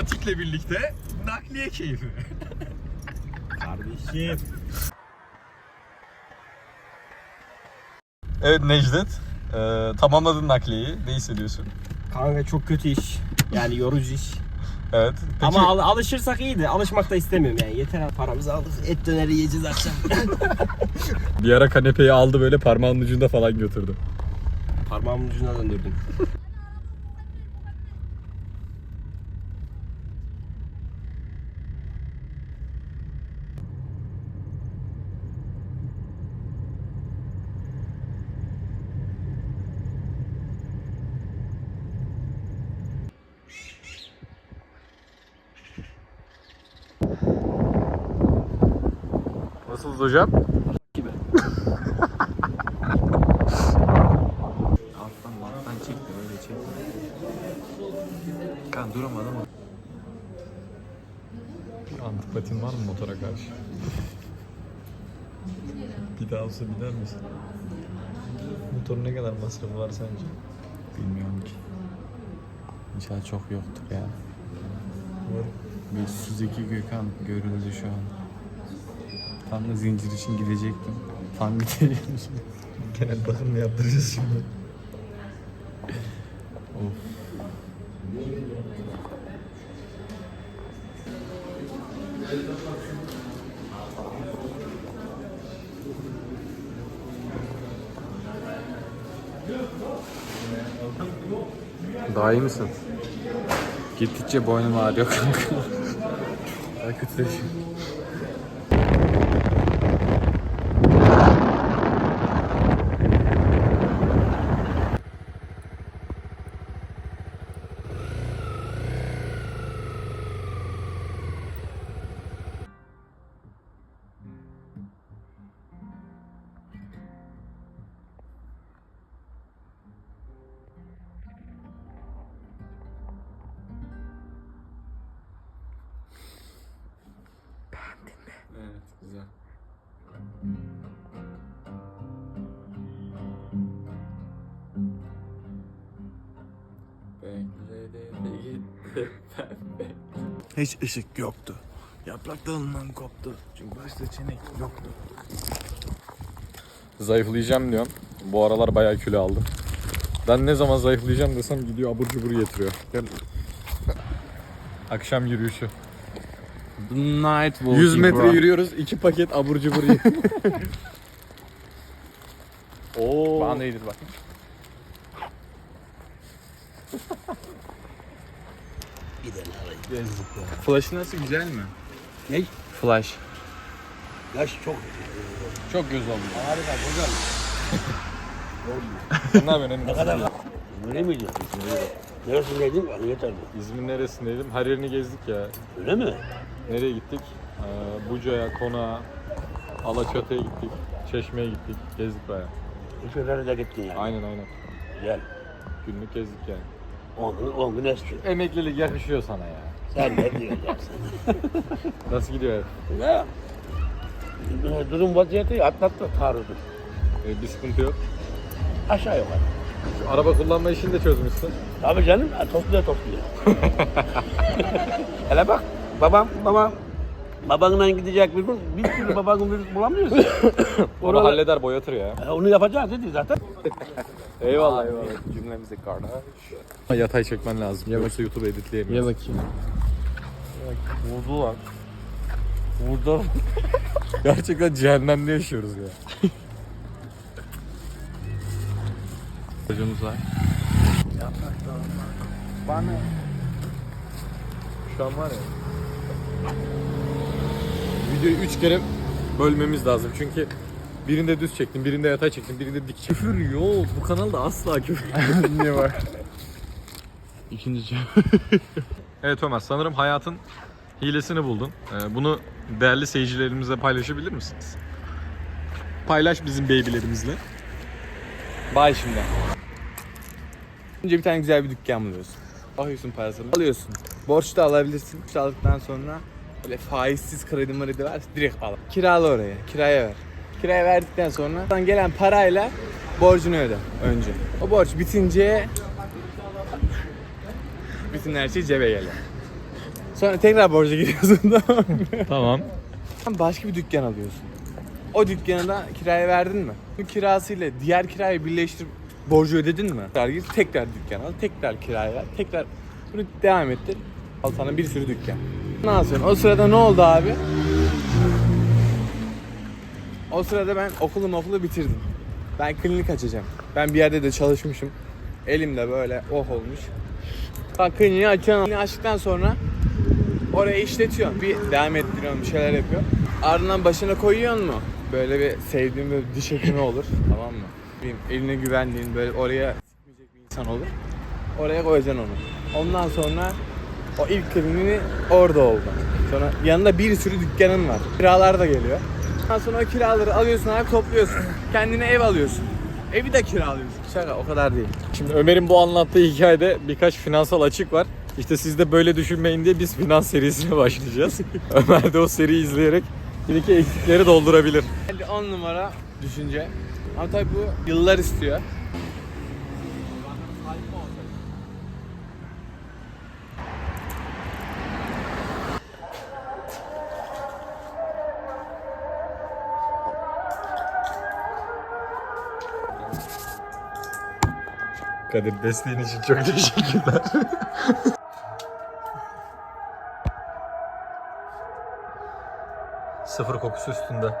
Atik'le birlikte nakliye keyfi. Kardeşim. Evet Necdet, e, tamamladın nakliyeyi. Ne hissediyorsun? Kanka çok kötü iş. Yani yorucu iş. Evet. Peki, Ama al- alışırsak iyiydi. Alışmak da istemiyorum yani. Yeter paramızı aldık. Et döneri yiyeceğiz akşam. bir ara kanepeyi aldı böyle parmağının ucunda falan götürdü. Parmağımın ucuna döndürdüm. Nasılsınız hocam? Gibi. Alttan alttan çekti öyle çekti. Kan duramadım ama. Antipatin var mı motora karşı? bir daha olsa biner misin? Motorun ne kadar masrafı var sence? Bilmiyorum ki. İnşallah çok yoktur ya. Bir Suzuki Gökhan görüldü şu an. Tam da zincir için gidecektim. Tam şimdi. Genel bakım mı yaptıracağız şimdi? Of. Daha iyi misin? Gittikçe boynum ağrıyor kanka. Daha Bekledi gitti pembe. Hiç ışık yoktu. Yaprak dalından koptu. Çünkü başta çenek yoktu. Zayıflayacağım diyorum. Bu aralar bayağı kilo aldım. Ben ne zaman zayıflayacağım desem gidiyor abur cubur getiriyor. Gel. Akşam yürüyüşü. Night walking 100 metre bro. yürüyoruz. 2 paket abur cubur ye- Oo. Bana da yedir bak. Flash'ı nasıl güzel mi? Ne? Flash. Yaş çok. Çok göz oldu. Harika güzel. Ne yapıyorsun? Ne kadar Öyle miydi? Neresindeydin? Yeterli. İzmir'in neresindeydim? Her yerini gezdik ya. Öyle mi? Nereye gittik? Ee, Buca'ya, Konağa, Alaçatı'ya gittik. Çeşme'ye gittik. Gezdik bayağı. Üç yerlere de gittin yani. Aynen aynen. Gel. Günlük gezdik yani. 10 gün, 10 gün esti. Emeklilik yakışıyor sana ya. Sen ne diyorsun ya sen? Nasıl gidiyor? Ya. Durum vaziyeti atlattı taarruzu. Ee, bir sıkıntı yok. Aşağı yukarı. Şu araba kullanma işini de çözmüşsün. Tabii canım topluyor topluyor. Hele bak babam babam babanla gidecek bir gün bir türlü babanın bir bulamıyoruz. Onu Oralar- halleder boyatır ya. E, onu yapacağız dedi zaten. Eyvallah eyvallah. Cümlemizi kardeş. Yatay çekmen lazım. Yoksa YouTube Ye editleyemiyoruz. bakayım. Vurdu lan. Vurdu. Gerçekten cehennemde yaşıyoruz ya. Çocuğumuz var. Bana Şu an var ya. Videoyu 3 kere bölmemiz lazım çünkü birinde düz çektim, birinde yatay çektim, birinde dik çektim. Küfür yok. Bu kanalda asla küfür ne var? İkinci. Evet Ömer, sanırım hayatın hilesini buldun. Ee, bunu değerli seyircilerimizle paylaşabilir misiniz? Paylaş bizim babylerimizle. Bay şimdi. Önce bir tane güzel bir dükkan buluyorsun. Bakıyorsun parasını. Alıyorsun. Borç da alabilirsin. Borç aldıktan sonra böyle faizsiz kredi mredi var direkt al. Kirala oraya. Kiraya ver. Kiraya verdikten sonra gelen parayla borcunu öde önce. O borç bitince bütün her şey cebe gelir. Sonra tekrar borca giriyorsun tamam mı? Tamam. Başka bir dükkan alıyorsun. O dükkanı da kiraya verdin mi? Bu kirasıyla diğer kirayı birleştirip borcu ödedin mi? Tekrar gir, tekrar dükkan al, tekrar kiraya ver, tekrar bunu devam ettir. Al sana bir sürü dükkan. Ne yapıyorsun? O sırada ne oldu abi? O sırada ben okulu okulu bitirdim. Ben klinik açacağım. Ben bir yerde de çalışmışım. Elimde böyle oh olmuş. Ben kliniği. Kliniği açtıktan sonra oraya işletiyorsun. Bir devam ettiriyorsun, bir şeyler yapıyor. Ardından başına koyuyorsun mu? Böyle bir sevdiğin bir diş hekimi olur. Tamam mı? Bir eline güvendiğin böyle oraya sıkmayacak bir insan olur. Oraya koyacaksın onu. Ondan sonra o ilk kliniği orada oldu. Sonra yanında bir sürü dükkanın var. Kiralar da geliyor. Ondan sonra o kiraları alıyorsun abi topluyorsun. Kendine ev alıyorsun. Evi de kiralıyorsun. Şaka o kadar değil. Şimdi Ömer'in bu anlattığı hikayede birkaç finansal açık var. İşte siz de böyle düşünmeyin diye biz finans serisine başlayacağız. Ömer de o seriyi izleyerek bir iki eksikleri doldurabilir. 10 numara düşünce. Ama tabii bu yıllar istiyor. Kadir desteğin için çok teşekkürler. Sıfır kokusu üstünde.